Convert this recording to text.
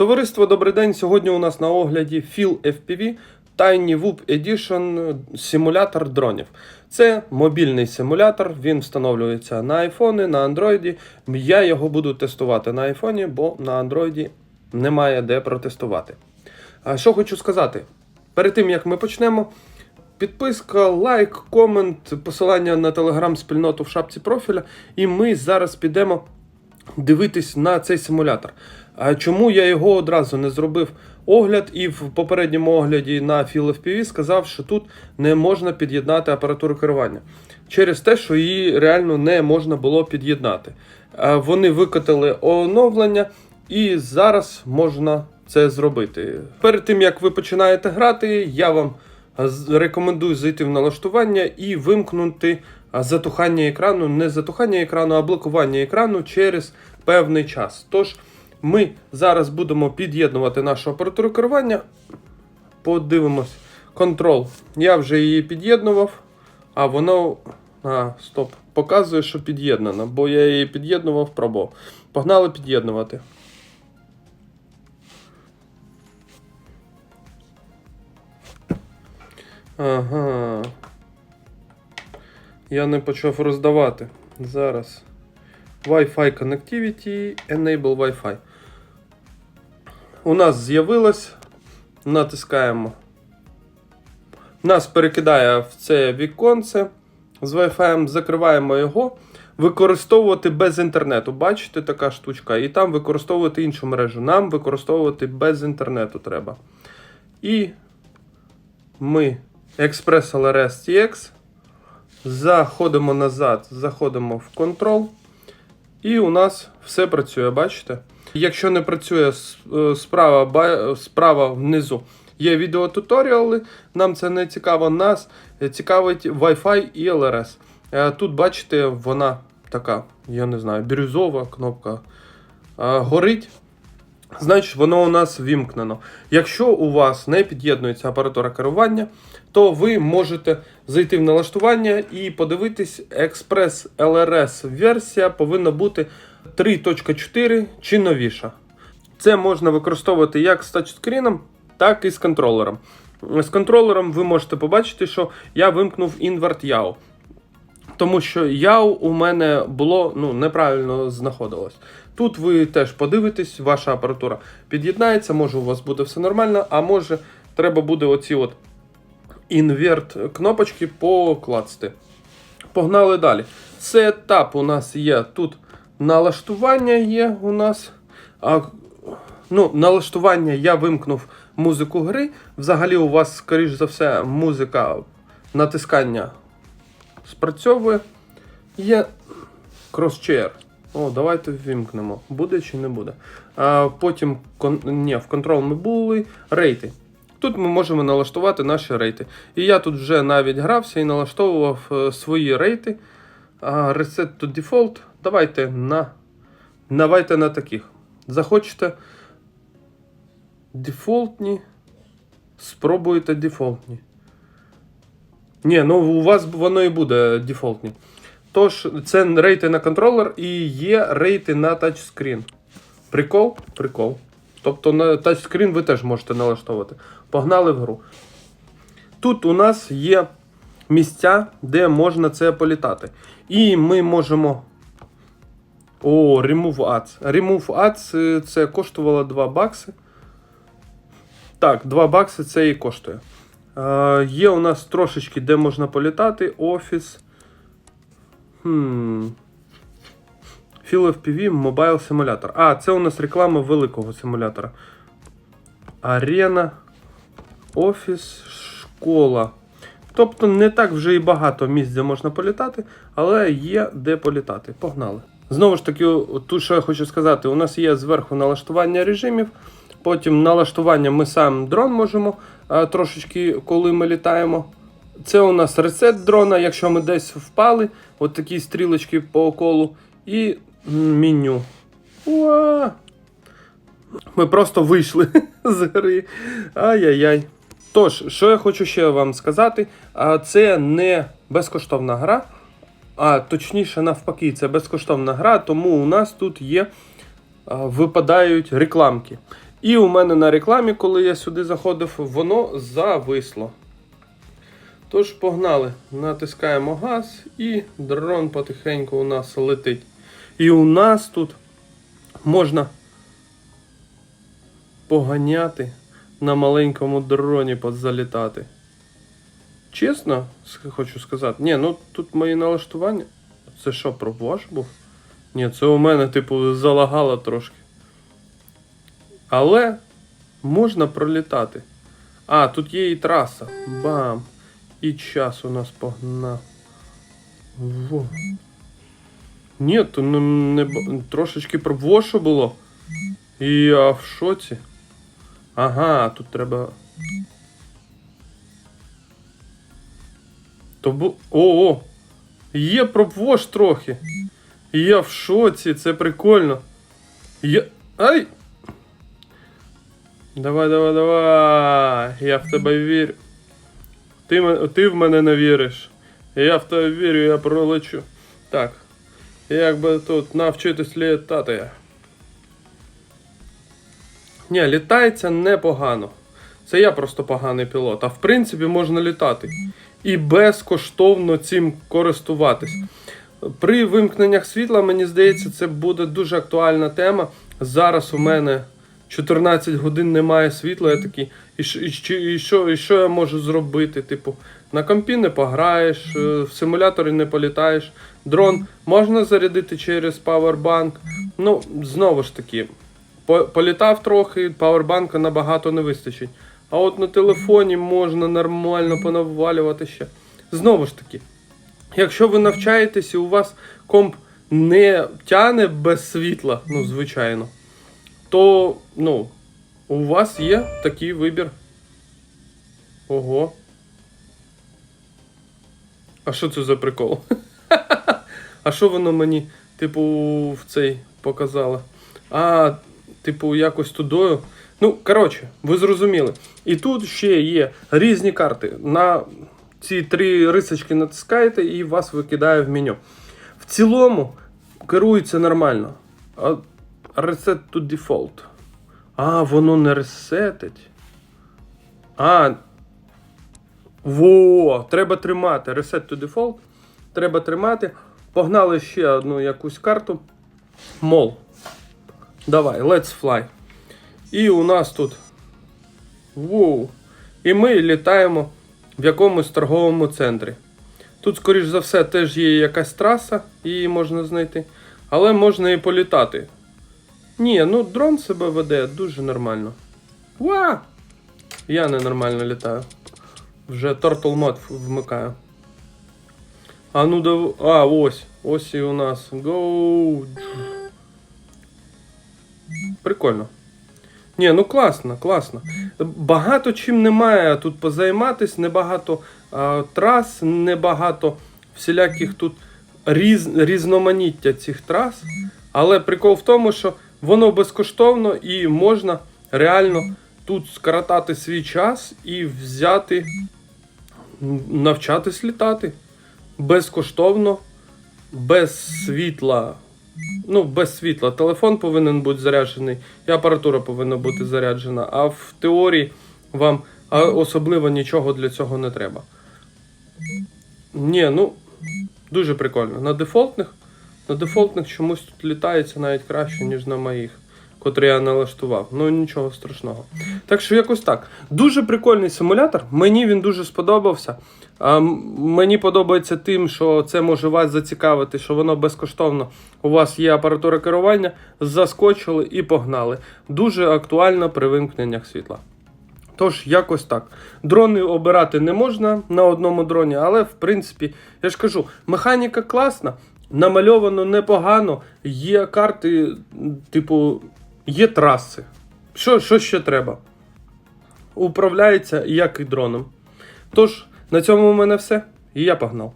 Товариство, добрий день. Сьогодні у нас на огляді FIL FPV Tiny Whoop Edition симулятор дронів. Це мобільний симулятор, він встановлюється на айфони, на андроїді. Я його буду тестувати на айфоні, бо на андроїді немає де протестувати. А що хочу сказати? Перед тим як ми почнемо, підписка, лайк, комент, посилання на телеграм-спільноту в шапці профіля, і ми зараз підемо дивитись на цей симулятор. Чому я його одразу не зробив огляд і в попередньому огляді на Feel FPV сказав, що тут не можна під'єднати апаратуру керування через те, що її реально не можна було під'єднати. Вони викотили оновлення, і зараз можна це зробити. Перед тим як ви починаєте грати, я вам рекомендую зайти в налаштування і вимкнути затухання екрану, не затухання екрану, а блокування екрану через певний час. Тож ми зараз будемо під'єднувати нашу апаратуру керування. Подивимось. Контрол. Я вже її під'єднував, а воно. А, стоп. Показує, що під'єднано, бо я її під'єднував, пробував. Погнали під'єднувати. Ага. Я не почав роздавати. Зараз. Wi-Fi Connectivity, Enable Wi-Fi. У нас з'явилось. Натискаємо. Нас перекидає в це віконце з Wi-Fi, закриваємо його. Використовувати без інтернету. Бачите, така штучка. І там використовувати іншу мережу. Нам використовувати без інтернету треба. І ми Express LRS TX. Заходимо назад, заходимо в Control. І у нас все працює, бачите? Якщо не працює е, справа, справа внизу є відеотуторіали, нам це не цікаво, нас цікавить Wi-Fi і LRS. Е, Тут, бачите, вона така, я не знаю, бірюзова кнопка е, горить. Значить, воно у нас вімкнено. Якщо у вас не під'єднується апаратура керування, то ви можете зайти в налаштування і подивитись, Express LRS версія повинна бути 3.4 чи новіша. Це можна використовувати як з тачскріном, так і з контролером. З контролером ви можете побачити, що я вимкнув Invert YAO. Тому що яу у мене було ну, неправильно знаходилось. Тут ви теж подивитесь, ваша апаратура під'єднається, може у вас буде все нормально, а може треба буде оці от інверт кнопочки покласти. Погнали далі. Це етап у нас є тут налаштування є у нас. А, ну, налаштування я вимкнув музику гри. Взагалі, у вас, скоріш за все, музика натискання спрацьовує. Є кросчейр. О, давайте ввімкнемо. Буде чи не буде. А, потім кон... Ні, в контрол ми були. Рейти. Тут ми можемо налаштувати наші рейти. І я тут вже навіть грався і налаштовував е, свої рейти. Reset to default. Давайте на. Давайте на таких. Захочете дефолтні. Спробуйте дефолтні. Ні, ну у вас воно і буде дефолтні. Тож, це рейти на контролер і є рейти на тачскрін. Прикол? Прикол. Тобто на тачскрін ви теж можете налаштовувати. Погнали в гру. Тут у нас є місця, де можна це політати. І ми можемо. О, Remove Ads. Remove Ads е, це коштувало 2 бакси. Так, 2 бакси це і коштує. Е, є у нас трошечки, де можна політати. Офіс. Хм. Feel FPV Mobile Simulator. А, це у нас реклама великого симулятора. Арена. Офіс, школа. Тобто не так вже і багато місць, де можна політати, але є де політати. Погнали. Знову ж таки, тут що я хочу сказати: у нас є зверху налаштування режимів. Потім налаштування ми сам дрон можемо трошечки, коли ми літаємо. Це у нас ресет дрона, якщо ми десь впали, от такі стрілочки по колу, і меню. Ми просто вийшли з гри. Ай-яй-яй. Тож, що я хочу ще вам сказати, це не безкоштовна гра, а точніше, навпаки, це безкоштовна гра, тому у нас тут є випадають рекламки. І у мене на рекламі, коли я сюди заходив, воно зависло. Тож погнали, натискаємо газ і дрон потихеньку у нас летить. І у нас тут можна поганяти на маленькому дроні позалітати. Чесно, хочу сказати. Ні, ну тут мої налаштування. Це що, про ваш був? Ні, це у мене, типу, залагало трошки. Але можна пролітати. А, тут є і траса. Бам! І час у нас погнав. Ні, то не, не трошечки про вошу було. І я в шоці. Ага, тут треба. То бу. О, о! Є пробвош трохи. Я в шоці, це прикольно. Я. Ай! Давай, давай, давай. Я в тебе вірю. Ти, ти в мене не віриш. Я в тебе вірю, я пролечу. Так. Як би тут навчитись літати. Ні, літається непогано. Це я просто поганий пілот. А в принципі можна літати. І безкоштовно цим користуватись. При вимкненнях світла, мені здається, це буде дуже актуальна тема. Зараз у мене 14 годин немає світла, я такий, і, що- і, що- і, що, я можу зробити? Типу, на компі не пограєш, е, в симуляторі не політаєш. Дрон можна зарядити через павербанк. Ну, знову ж таки, політав трохи, павербанка набагато не вистачить. А от на телефоні можна нормально понавалювати ще. Знову ж таки, якщо ви навчаєтесь і у вас комп не тяне без світла, ну, звичайно, то ну, у вас є такий вибір. Ого. А що це за прикол? А що воно мені, типу, в цей показало? А, типу, якось тудою. Ну, коротше, ви зрозуміли. І тут ще є різні карти. На ці три рисочки натискаєте і вас викидає в меню. В цілому керується нормально. А Reset to default. А, воно не ресетить. А. Во, треба тримати. Reset to default. Треба тримати. Погнали ще одну якусь карту. Мол. Давай, let's fly. І у нас тут. Воу. І ми літаємо в якомусь торговому центрі. Тут, скоріш за все, теж є якась траса, її можна знайти. Але можна і політати. Ні, ну дрон себе веде дуже нормально. Ва! Я ненормально літаю. Вже Turtle Mode вмикаю. А ну дав... А, ось. Ось і у нас. Go. Прикольно. Ні, ну класно, класно. Багато чим немає тут позайматись, небагато а, трас, небагато всіляких тут різ, різноманіття цих трас. Але прикол в тому, що воно безкоштовно і можна реально тут скоротати свій час і взяти, навчатись літати безкоштовно, без світла. Ну, без світла. Телефон повинен бути заряджений, і апаратура повинна бути заряджена. А в теорії вам особливо нічого для цього не треба. Ні, ну дуже прикольно. На дефолтних, на дефолтних чомусь тут літається навіть краще, ніж на моїх, котрі я налаштував. Ну нічого страшного. Так що якось так. Дуже прикольний симулятор. Мені він дуже сподобався. Мені подобається тим, що це може вас зацікавити, що воно безкоштовно. У вас є апаратура керування, заскочили і погнали. Дуже актуально при вимкненнях світла. Тож, якось так. Дрони обирати не можна на одному дроні, але в принципі, я ж кажу, механіка класна, намальовано непогано, є карти, типу, є траси. Що, що ще треба? Управляється як і дроном. Тож, на цьому у мене все. І я погнав.